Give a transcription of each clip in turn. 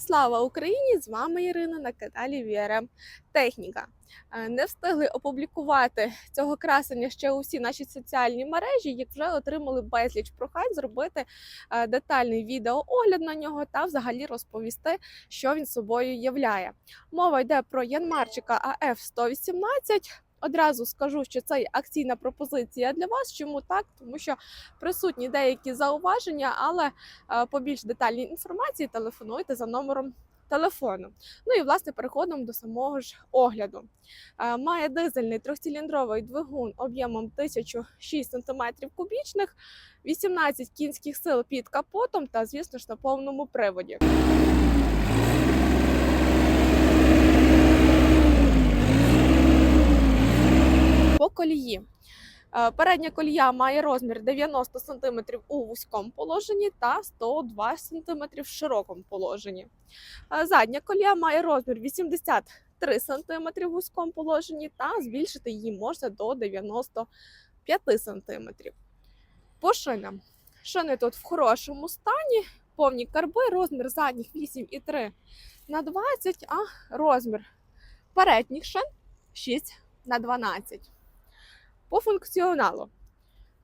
Слава Україні! З вами Ірина на каналі VRM Техніка. Е, Не встигли опублікувати цього красення ще у всі наші соціальні мережі, як вже отримали безліч прохань зробити е, детальний відеоогляд на нього та взагалі розповісти, що він собою являє. Мова йде про Янмарчика АФ 118 Одразу скажу, що це акційна пропозиція для вас. Чому так? Тому що присутні деякі зауваження, але е, по більш детальній інформації телефонуйте за номером телефону. Ну і власне переходимо до самого ж огляду. Е, Має дизельний трьохциліндровий двигун об'ємом 1006 см кубічних, 18 кінських сил під капотом та, звісно ж, на повному приводі. По колії. Е, Передня колія має розмір 90 см у вузькому положенні та 102 см в широкому положенні. Е, Задня колія має розмір 83 см в вузькому положенні та збільшити її можна до 95 см. По шинам. Шини тут в хорошому стані, повні карби, розмір задніх 8,3 на 20, а розмір передніх шин 6 на 12. По функціоналу.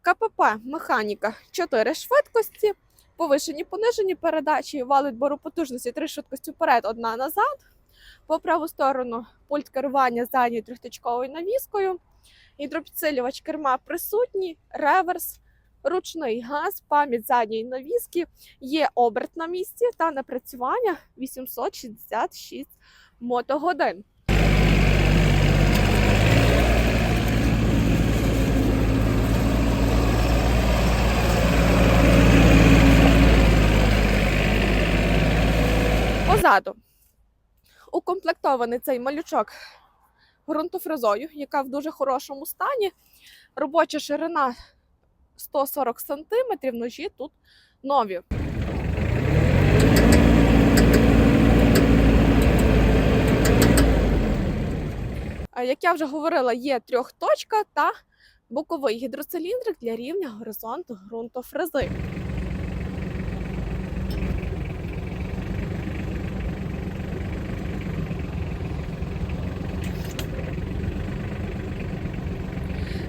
КПП механіка 4 швидкості, повишені понижені передачі, вал відбору потужності 3 швидкості вперед, одна назад. По праву сторону пульт керування задньою трьохточковою навіскою, гідропідсилювач керма присутній, реверс, ручний газ, пам'ять задньої навіски, є оберт на місці та напрацювання 866 мотогодин. Позаду укомплектований цей малючок ґрунтофрезою, яка в дуже хорошому стані. Робоча ширина 140 см, ножі тут нові. Як я вже говорила, є трьохточка та боковий гідроциліндрик для рівня горизонту ґрунтофрези.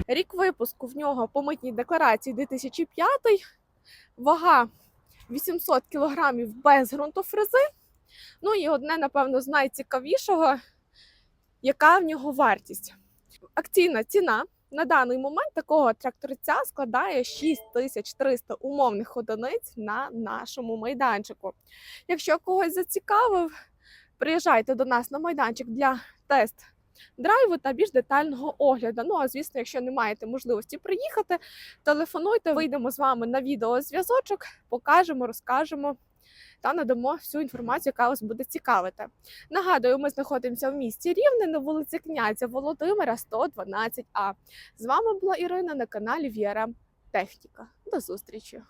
Рік випуску в нього по митній декларації 2005, вага 800 кг без ґрунтофрези. Ну і одне, напевно, з найцікавішого, яка в нього вартість. Акційна ціна на даний момент такого тракторця складає 6300 умовних одиниць на нашому майданчику. Якщо когось зацікавив, приїжджайте до нас на майданчик для тест драйву та більш детального огляду. Ну а звісно, якщо не маєте можливості приїхати, телефонуйте, вийдемо з вами на відеозв'язочок, покажемо, розкажемо та надамо всю інформацію, яка вас буде цікавити. Нагадую, ми знаходимося в місті Рівне на вулиці князя Володимира, 112А. З вами була Ірина на каналі Віра Техніка. До зустрічі!